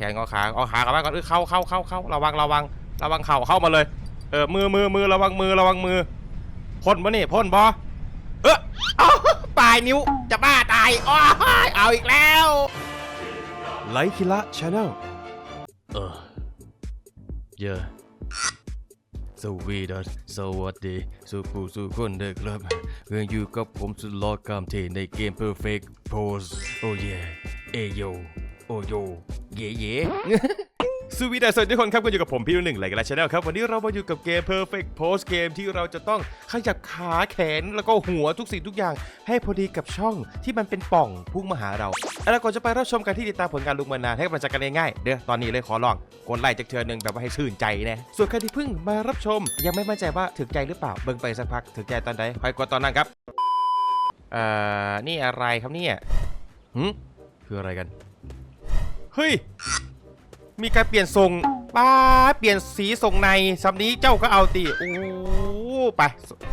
แขนงอขาเอาขากลับบ้านก่อนเออเข้าเข้าเข้าเข้าระวังระวังระวังเข่าเข้ามาเลย เออมือมือมือระวังมือระวังมือพ่นปะนี่พ่นบอเออเอาปลายนิ้วจะบ้าตายอ้อยเอาอีกแล้วไลคิละชาแนลเออเยอะสวีดัสสวัสดีสุภูสุขคนเด้อครับเรื่องอยู่กับผมสุดหลอดกามเทในเกม Perfect Pose โอ้เย่เอโยโอโย เย่เย่สวีดัสวัสดีทุกคนครับก็อยู่กับผมพี่หนึ่งไลคิละชแนลครับ วันนี้เรามาอยู่กับเกม Perfect Pose เกมที่เราจะต้องขยับขาแขนแล้วก็หัวทุกสิ่งทุกอย่าง ให้พอดีกับช่องที่มันเป็นป่องพุ่งมาหาเราแล้วก่อนจะไปรับชมกันที่ติดตามผลงานลุงมานานให้กำลังใจกันง่ายๆเด้อตอนนี้เลยขอลองกดไลค์จากเทือหนึ่งแบบว่าให้ชื่นใจนะส่วนใครที่เพิ่งมารับชม ยังไม่มั่นใจว่าถึงใจหรือเปล่าเบิ่งไปสักพักถึงใจตอนใดคอยกดตอนนั้นครับเอ่อนี่อะไรครับเนี่ยหืมคืออะไรกัน เฮ้ย มีการเปลี่ยนทรงป้าดเปลี่ยนสีทรงในสำนี้เจ้าก็เอาตีโอ้ไป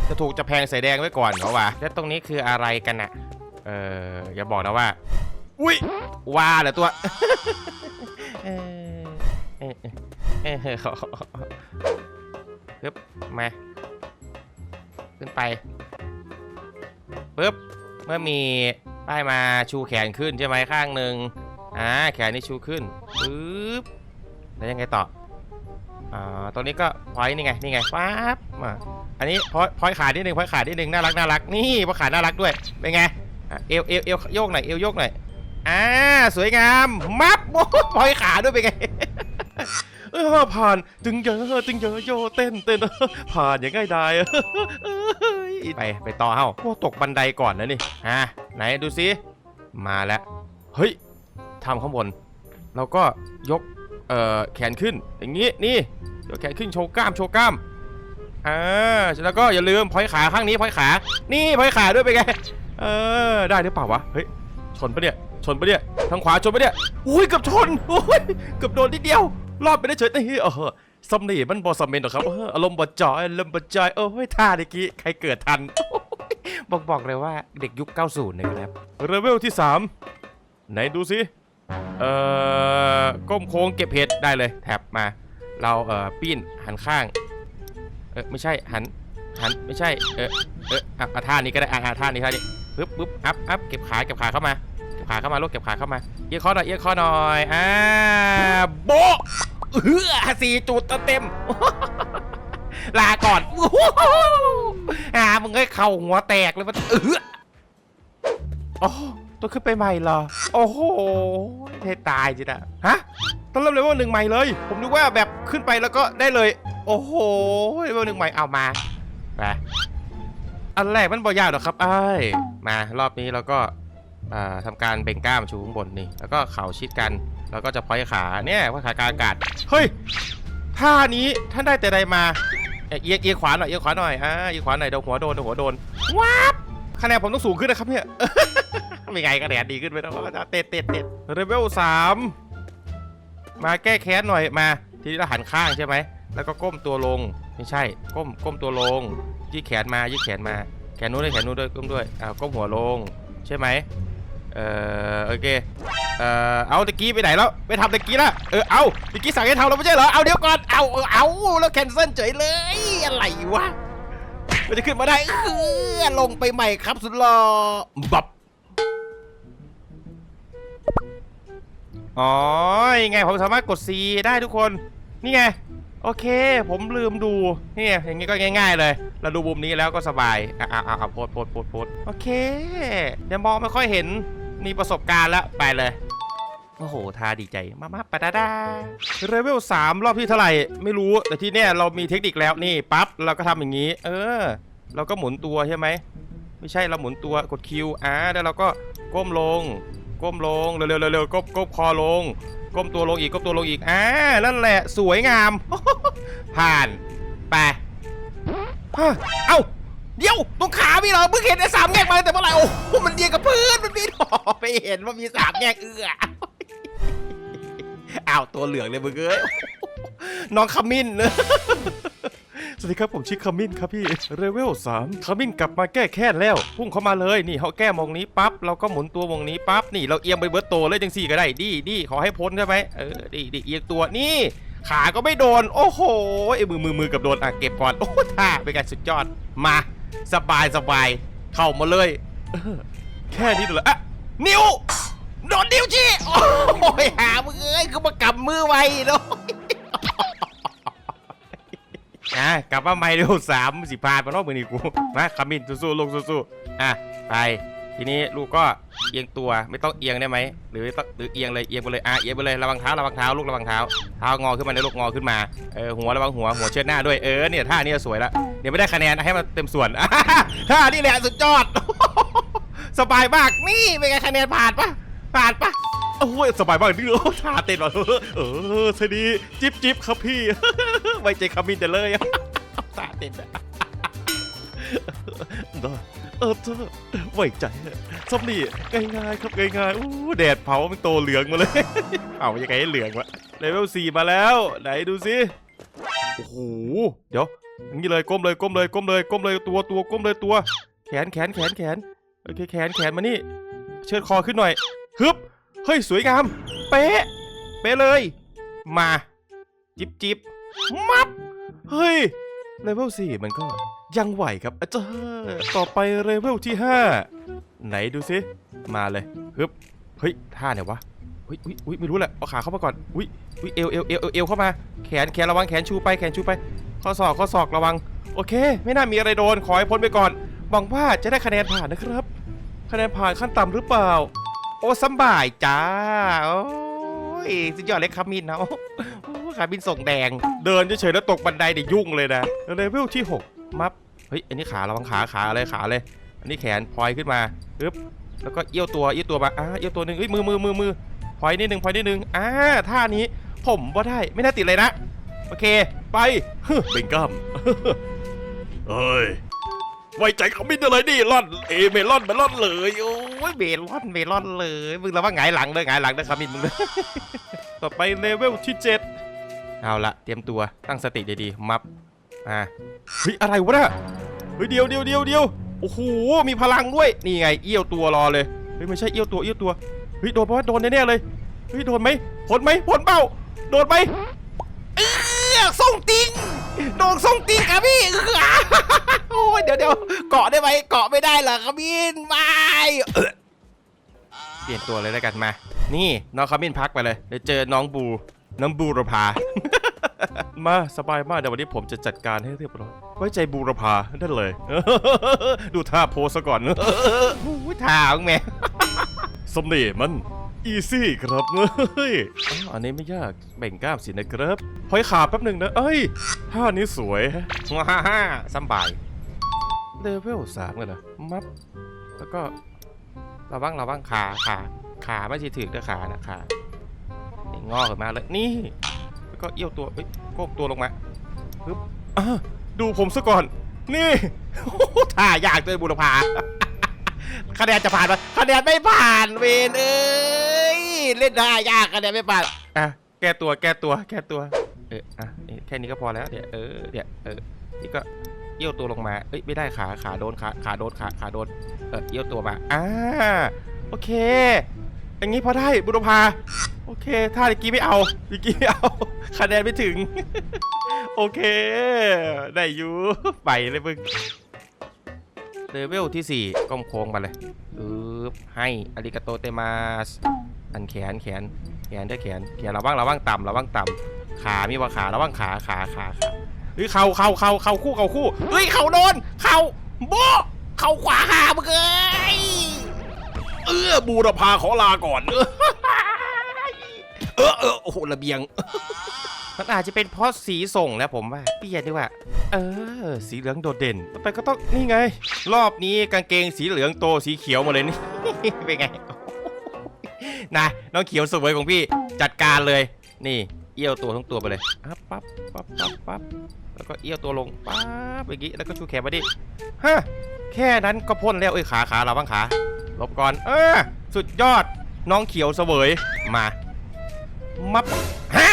จะถูกจะแพงใส่แดงไว้ก่อนเขาว่าแล้วตรงนี้คืออะไรกันน่ะ เอออย่าบอกนะว่า อุ้ยว่าเหรอตัวเออเออเออเออปึ๊บมาขึ้นไปปึ๊บเมื่อมีป้ายมาชูแขนขึ้นใช่ไหมข้างหนึ่ง อ่าแขนนี่ชูขึ้นปึ๊บแล้วยังไงต่ออ่าตรงนี้ก็พอยนี่ไงนี่ไงปั๊บมาอันนี้พอยพอยขานิดนึงพอยขานิดนึงน่ารักน่ารักนี่พอยขาน่ารักด้วยเป็นไงเอวเอวเอวโยกหน่อยเอวโยกหน่อยอ่าสวยงามมับโอ้พอยขาด้วยเป็นไงเออผ่านตึงเยอะตึงเยอะโยเต้นเต้นผ่านอย่างง่ายดายไปไปต่อเฮ้าโอ้ตกบันไดก่อนนะนี่อะไหนดูซิมาแล้วเฮ้ย ทำข้างบน เราก็ยกเอ่อแขนขึ้นอย่างงี้นี่ยกแขนขึ้นโชว์กล้ามโชว์กล้ามอ่าแล้วก็อย่าลืมพอยขาข้างนี้พอยขา นี่พอยขาด้วยเป็นไงเออได้หรือเปล่าวะเฮ้ยชนปะเนี่ยชนปะเนี่ยทางขวาชนปะเนี่ยอุ้ยเกือบชนอุ้ยเกือบโดนนิดเดียว รอดไปได้เฉยนี่เออสำนีมันบอสมเมนหรอกครับเอออารมณ์บอจอยอารมณ์บอจอยเออเฮ้ยท่าเมื่อกี้ใครเกิดทันบอกบอกเลยว่าเด็กยุค 90 นะครับเลเวลที่ 3 ไหนดูสิ เอ่อก้มโค้งเก็บเห็ดได้เลยแท็บมา เราเอ่อปิ้นหันข้าง เออไม่ใช่หันหันไม่ใช่ เออเอออะอะท่านี้ก็ได้อะอะท่านี้ท่านี้ปึ๊บปึ๊บอัพอัพเก็บขาเก็บขาเข้ามาเก็บขาเข้ามาลูกเก็บขาเข้ามาเอียงคอหน่อยเอียงคอหน่อยอ่าโบะเฮือสี่จุดเต็มลาก่อนอ่ามึงให้เข่าหัวแตกเลยมันเออโอ้ ต้องขึ้นไปใหม่เหรอ โอ้โหเทตายจินะฮะ ต้องเริ่มเลเวลหนึ่งใหม่เลย ผมนึกว่าแบบขึ้นไปแล้วก็ได้เลย โอ้โหเลเวลหนึ่งใหม่เอามาไปอันแรกมันบ่ยากหรอกครับไอ้มารอบนี้เราก็อ่าทำการเบ่งกล้ามชูข้างบนนี่ แล้วก็เข่าชิดกัน แล้วก็จะพอยขาเนี่ยพอยขากางอากาศ เฮ้ย ท่านี้ท่านได้แต่ใดมา เอียงเอียงขวาหน่อย เอียงขวาหน่อย อ่า เอียงขวาหน่อย เดี๋ยวหัวโดนเดี๋ยวหัวโดน ว้าบคะแนนผมต้องสูงขึ้นนะครับเนี่ย ไม่ไงคะแนนดีขึ้นไปแล้วเตะเตะเตะเลเวลสามมาแก้แค้นหน่อยมา ทีนี้เราหันข้างใช่ไหม แล้วก็ก้มตัวลง ไม่ใช่ ก้มก้มตัวลงยืดแขนมายืดแขนมา แขนนู้นด้วยแขนนู้นด้วยก้มด้วยอ่าวก้มหัวลง ใช่ไหมเอ่อโอเค เอ่อเอาตะกี้ไปไหนแล้วไปทำตะกี้ละเออเอาตะกี้สั่งให้ทำแล้วไม่ใช่เหรอเอาเดี๋ยวก่อนเอาเอาเอาแล้วแคนเซิลเฉยเลยอะไรวะมันจะขึ้นมาได้เออลงไปใหม่ครับสุดหล่อบับ อ๋อยังไงผมสามารถกด C ได้ทุกคน นี่ไง โอเค ผมลืมดู นี่ไงอย่างงี้ก็ง่าย ๆ เลย เราดูมุมนี้แล้วก็สบายอะอะอะอะโพสโพสโพสโพสโอเค เดี๋ยวมองไม่ค่อยเห็น มีประสบการณ์ล้วไปเลย โอ้โหท่าดีใจ มามาปะดาดาเลเวล3รอบที่เท่าไหร่ ไม่รู้ แต่ที่เนี่ยเรามีเทคนิคแล้ว นี่ ปั๊บ เราก็ทำอย่างนี้ เออ เราก็หมุนตัวใช่ไหม ไม่ใช่ เราหมุนตัว กดคิวอ่าแล้วเราก็ก้มลง ก้มลงเร็วๆเร็วๆก้มก้มคอลง ก้มตัวลงอีกก้มตัวลงอีกอ่านั่นแหละสวยงาม ผ่านไปะเอ้าเดี๋ยวตรงขามีเหรอเพิ่งเห็นไอ้สามแง่มาแต่เมื่อไหร่โอ้โหมันเดียงกับพื้นมันมีหอไปเห็นว่ามีสามแง่เอื้ออ้าวตัวเหลืองเลยมึงเอ้ยน้องขมิ้นส วัสดีครับผมชื่อขมิ้นครับพี่เลเวลสามขมิ้นกลับมาแก้แค้นแล้ว พุ่งเข้ามาเลยนี่เขาแก้มองนี้ปั๊บเราก็หมุนตัวมองนี้ปั๊บนี่เราเอียงไปเบิร์ตโตเลยจังสี่ก็ได้ดีดีขอให้พ้นใช่ไหมเออดีดีเอียงตัวนี่ขาก็ไม่โดน โอ้โหไอ้มือมือมือกับโดนอะเก็บก่อนโอ้ท่าเป็นการสุดยอดมาสบายสบายเข้ามาเลยเออแค่นี้เหรออะนิ้วโดนนิ้วชี้โอ้ยหามึงเอ้ยคือมากำมือไว้เนาะ อะกลับมาใหม่เร็วสามสิพานมาเนอกมือนี่กูมาขมิ้นสู้ๆลูกสู้ๆอะไปทีนี้ลูกก็เอียงตัวไม่ต้องเอียงได้ไหมหรือต้องหรือเอียงเลยเอียงไปเลยอะเอียงไปเลยระวังเท้าระวังเท้าลูกระวังเท้าเท้างอขึ้นมาในลูกงอขึ้นมาเออหัวระวังหัวหัวเชิดหน้าด้วยเออเนี่ยท่านี้สวยแล้วเดี๋ยวไม่ได้คะแนนให้มันเต็มส่วนท่านี่แหละสุดยอด สบายมากนี่เป็นไงคะแนนผ่านปะผ่านปะ โอ้ยสบายมากนี่โอ้ท่าเต้นว่ะเออสวัสดีจิ๊บจิ๊บครับพี่ไว้ใจขมิ้นจะเลยตาเต้นอะได้เออเธอไว้ใจซับนี่ง่ายๆครับง่ายๆอู้แดดเผามันโตเหลืองมาเลยเอายังไงให้เหลืองวะเลเวลสี่มาแล้ว ไหนดูสิโอ้โหเดี๋ยวอย่างนี้เลยก้มเลยก้มเลยก้มเลยก้มเลยตัวตัวก้มเลยตัว แขนแขนแขนแขนโอเคแขนแขนมานี่ เชิดคอขึ้นหน่อยฮึบ เฮ้ย สวยงาม เป๊ะ เป๊ะเลย มา จิบจิบมับ เฮ้ยเลเวลสี่มันก็ยังไหวครับอาจารย์ต่อไปเลเวลที่5ไหนดูสิมาเลยฮึบเฮ้ยท่าไหนวะเฮ้ยอุ้ยอุ้ยไม่รู้แหละเอาขาเข้ามาก่อนอุ้ยอุ้ยเอวเอวเอวเอวเอวเข้ามาแขนแขนระวังแขนชูไปแขนชูไปข้อศอกข้อศอกระวัง โอเค ไม่น่ามีอะไรโดนขอให้พ้นไปก่อนหวังว่าจะได้คะแนนผ่านนะครับ คะแนนผ่านขั้นต่ำหรือเปล่า โอ้สำบายจ้า โอ้ยสุดยอดเลยครับมินเนาะโอ้ขาบินส่งแดง เดินเฉยๆแล้วตกบันไดเดี๋ยวยุ่งเลยนะเลเวลที่ 6 มัฟเฮ้ย อันนี้ขาระวังขาขาเลยขาเลย อันนี้แขนพลอยขึ้นมาปึ๊บแล้วก็เอี้ยวตัวเอี้ยวตัวมาอ่าเอี้ยวตัวหนึ่งเอ้ยมือมือมือมือพลอยนิดหนึ่งพลอยนิดหนึ่งอ่าท่านี้ผมว่าได้ไม่น่าติดเลยนะ โอเค ไปฮึเบ่งกล้ามเฮ้ยไว้ใจเขาไม่ได้เลยนี่ล่อน เอเมลอนเมลอนเลยโอ้ ยเมลอนเมลอนเลย มึงระวังหงายหลังเลยหงายหลังนะคามินมึงเลยต่อไปเลเวลที่เจ็ดเอาละเตรียมตัวตั้งสติดีๆมับอ่าเฮ้ยอะไรวะน่ะเฮ้ยเดียวเดียวเดียวเดียวโอ้โหมีพลังด้วยนี่ไงเอี้ยวตัวรอเลยเฮ้ยไม่ใช่เอี้ยวตัวเอี้ยวตัวเฮ้ยโดนเพราะว่าโดนแน่ๆเลยเฮ้ยโดนไหมพ้นไหมพ้นเป้าโดนไหมเออส่งติงโดนส่งติงครับพี่โอ้ยเดี๋ยวเดี๋ยวเกาะได้ไหมเกาะไม่ได้เหรอขมินไม่เอ่อ เปลี่ยนตัวเลยแล้วกันมา นี่น้องขมินพักไปเลยเดี๋ยวเจอน้องบู น้องบูรพา มาสบายมากเดี๋ยววันนี้ผมจะจัดการให้เรียบร้อยไว้ใจบูรพาได้เลย ดูท่าโพสก่อนโอ้ยท่าของแม่สมเน่ห์มันอีซี่ครับเฮ้ยอ้าวอันนี้ไม่ยากแบ่งกล้ามสินะครับพอยขาแป๊บหนึ่งนะ เอ้ยท่านี้สวยฮะว้าฮ่าสบายเลเวลสามกันเหรอมับแล้วก็ ระวังระวังขาขาขาไม่ใช่ถึกนะขานะขานี่งอกขึ้นมาเลยนี่ แล้วก็เอี้ยวตัวเอ้ยโก้ตัวลงมาปึ๊บดูผมซะก่อน นี่ท่ายากเลยบุรพาคะแนนจะผ่านไหมคะแนนไม่ผ่านเวนเอ้ยเล่นได้ยากคะแนนไม่ผ่านอะแก้ตัวแก้ตัวแก้ตัว เอออะแค่นี้ก็พอแล้วเดี๋ยวเออเดี๋ยวเออนี่ก็ เอี้ยวตัวลงมา เอ้ยไม่ได้ขาขาโดนขาขาโดนขาขาโดน เออเอี้ยวตัวมาอ่าโอเค อย่างนี้พอได้บุรพาโอเค ถ้าเมื่อกี้ไม่เอาเมื่อกี้ไม่เอาคะแนนไม่ถึง โอเค ได้อยู่ไปเลยมึงเลเวลที่ 4ก้มโค้งมาเลยปึ๊บให้อาริกาโตเตมาสอันแขนแขนแขนด้วยแขนแขนระวังระวังต่ำระวังต่ำขามีว่าขาระวังขาขาขาขา เฮ้ยเข่าเข่าเข่าเข่าคู่เข่าคู่เฮ้ยเข่าโดนเข่าโบเข่าขวาหามึงเอ้ยเออบูรพาขอลาก่อน เออเออโอ้โหระเบียง มันอาจจะเป็นเพราะสีส่งแล้วผมว่าเปลี่ยนดีกว่า เออ สีเหลืองโดดเด่นต่อไปก็ต้องนี่ไง รอบนี้กางเกงสีเหลืองโตสีเขียวมาเลยนี่ เป็นไงนะน้องเขียวสวยของพี่จัดการเลย นี่เอี้ยวตัวทั้งตัวไปเลยปั๊บปั๊บปั๊บปั๊บ แล้วก็เอี้ยวตัวลงปั๊บอย่างงี้แล้วก็ชูแขนมาดิฮะแค่นั้นก็พ่นแล้วเอ้ยขาขาเราบ้างขาหลบก่อน เออ สุดยอดน้องเขียวเสวยมามับฮะ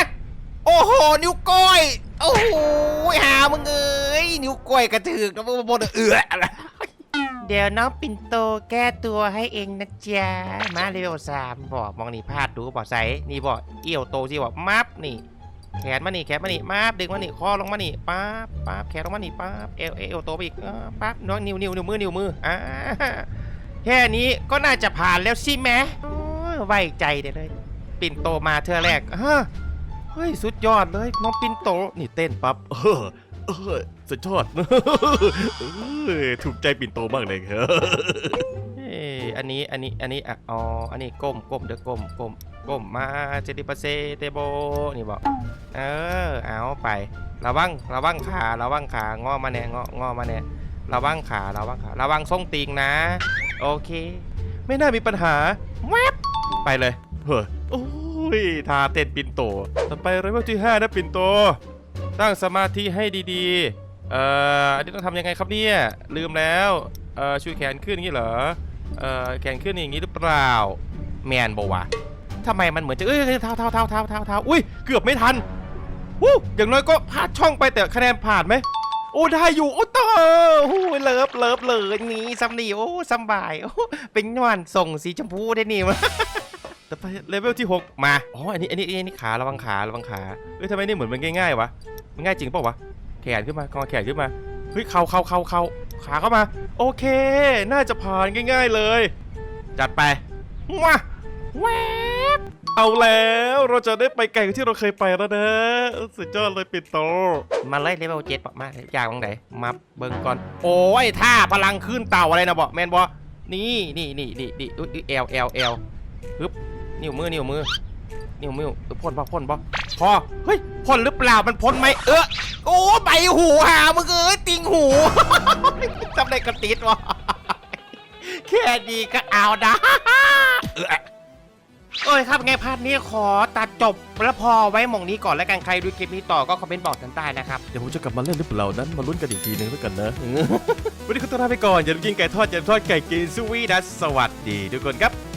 โอ้โห นิ้วก้อย โอ้โหหามึงเอ้ยนิ้วก้อยกระถึกนะมึงบนเอือเดี๋ยวน้องปิ่นโตแก้ตัวให้เองนะจ๊ะมาเลเวลสามบอกมองนี่พลาดดูบอกใส่นี่บอกเอี่ยวโตที่บอกมับนี่ แขนมานี่แขนมานี่มาบดึงมานี่คอลงมานี่ป๊าบป๊าบแขนลงมานี่ป๊าบเอวเอวเอโตไปอีกอ่าป๊าบน้องนิ้วนิ้วนิ้วมือนิ้วมืออ่าแค่นี้ก็น่าจะผ่านแล้วสิแม่ไว้ใจเด้เลย ปิ่นโตมาเธอแรกฮะเฮ้ยสุดยอดเลยน้องปิ่นโตนี่เต้นปั๊บเออเออสุดยอดเออถูกใจปิ่นโตมากเลยครับ อันนี้ อันนี้ อันนี้อะอ๋อ อันนี้ก้มก้มเด้อก้มก้มก้มมาเจติปาเซเตโบ นี่บอกเออ เอาไประวังระวังขาระวังขางอมาแน่งองอมาแน่ระวังขาระวังขาระวังส้งติงนะ โอเค ไม่น่ามีปัญหาแวบไปเลยเฮ้ยโอ้ยทาเต้นปินโต ต่อไปเรเวลที่5นะปินโต ตั้งสมาธิให้ดีๆ เอ่ออันนี้ต้องทำยังไงครับเนี่ย ลืมแล้ว เอ่อชูแขนขึ้นอย่างนี้เหรอ เอ่อแขนขึ้นอย่างนี้หรือเปล่า แมนบอกวะทำไมมันเหมือนจะเอ้ยเท้าเท้าเท้าเท้าเท้าเท้าอุ้ยเกือบไม่ทันวู้อย่างน้อยก็พลาดช่องไปแต่คะแนนผ่านไหมโอ้ได้อยู่โอ้ต่อโอ้เลิฟเลิฟเลยนี่ซัมนี่โอ้สบายโอ้เป็นนวันส่งสีชมพูได้นี่มาแต่ไปเลเวลที่ 6 มาอ๋ออันนี้อันนี้อันนี้ขาระวังขาระวังขาเอ้ยทำไมนี่เหมือนมันง่ายๆวะมันง่ายจริงเปล่าวะแขนขึ้นมากองแขนขึ้นมาเฮ้ยเข่าเข่าเข่าเข่า ขาเข้ามา โอเค น่าจะผ่านง่าย ๆเลย จัดไปมาแวบเอาแล้วเราจะได้ไปไกลกว่าที่เราเคยไปแล้วนะสุดยอดเลยปิดโต มาเลยเลเวลเจ็ดปะมาเลยอยากตรงไหนมาเบิ่งก่อน โอ้ยท่าพลังขึ้นเต่าอะไรนะบอแมนบอนี่นี่นี่นี่นี่เอลเอลเอลฮึบนิ้วมือนิ้วมือ นิวมือเออพ่นปะพ่นปะพอเฮ้ยพ่นหรือเปล่ามันพ่นไหมเออโอ้ใบหูหามึงเอ้ยติงหูทำไรกระติดวะแค่ดีก็เอานะเออโอ้ยครับไงพาร์ทนี้ขอตัดจบแล้วพอไว้หม่องนี้ก่อนแล้วกันใครดูคลิปนี้ต่อก็คอมเมนต์บอกทางใต้นะครับ เดี๋ยวผมจะกลับมาเล่นหรือเปล่านั้นมาลุ้นกันอีกทีนึงแล้วกันนะ วันนี้ขอตัวลาไปก่อนอย่าลืมกินไก่ทอดอย่าลืมทอดไก่กินสวีดัสสวัสดีทุกคนครับ